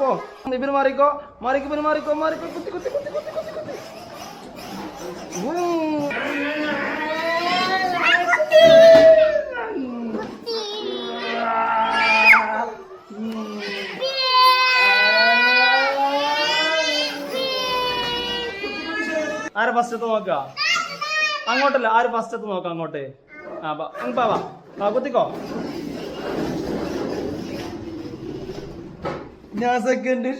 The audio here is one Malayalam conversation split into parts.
പോ ഇവർ മാറിക്കോ മാറിക്കോ ഇവർ മാറിക്കോ മാറിക്കോ കുത്തി കുത്തി കുത്തി കുത്തി കുത്തി കുത്തി. ആരെ ഫസ്റ്റത്ത് നോക്കാം അങ്ങോട്ടല്ല ആര് ഫസ്റ്റ് നോക്കാം അങ്ങോട്ട് അങ്ങ് ബാ, ബാ ആ കുത്തിക്കോ ഞാൻ സെക്കൻഡ്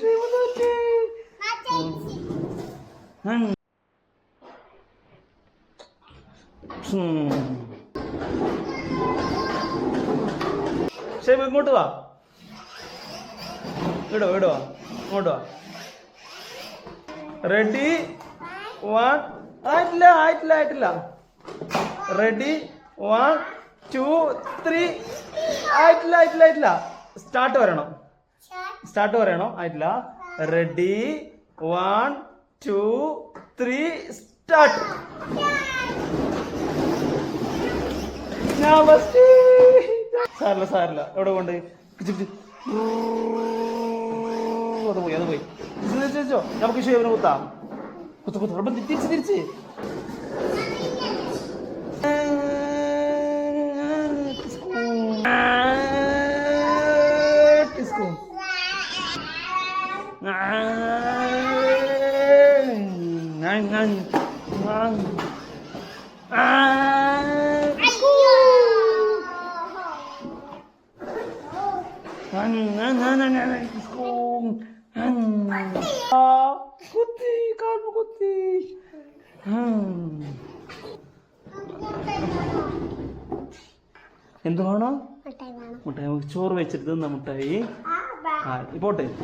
ഷേബ് ഇങ്ങോട്ട് വാ ഇടോ ഇടോ ഇങ്ങോട്ട് വാ റെഡി വൺ ആയിട്ടില്ല ആയിട്ടില്ല ആയിട്ടില്ല. റെഡി വൺ ടു ത്രീ ആയിട്ടില്ല ആയിട്ടില്ല ആയിട്ടില്ല. സ്റ്റാർട്ട് വരണം. സ്റ്റാർട്ട് പറയണം ആയിട്ടില്ല. Ready one two three start സാറില്ല സാറില്ല എവിടെ കൊണ്ട്. അത് പോയി അത് പോയി. നമുക്ക് ഷേവിന് കുത്താം. കുത്തു കുത്തു. തിരിച്ച് തിരിച്ച്. കുത്തി കാൽപ്പ് കുത്തി എന്ത് വേണോ. മുട്ടായി. ചോറ് വെച്ചിട്ട് തിന്ന മുട്ടായി. ആ പോട്ടെ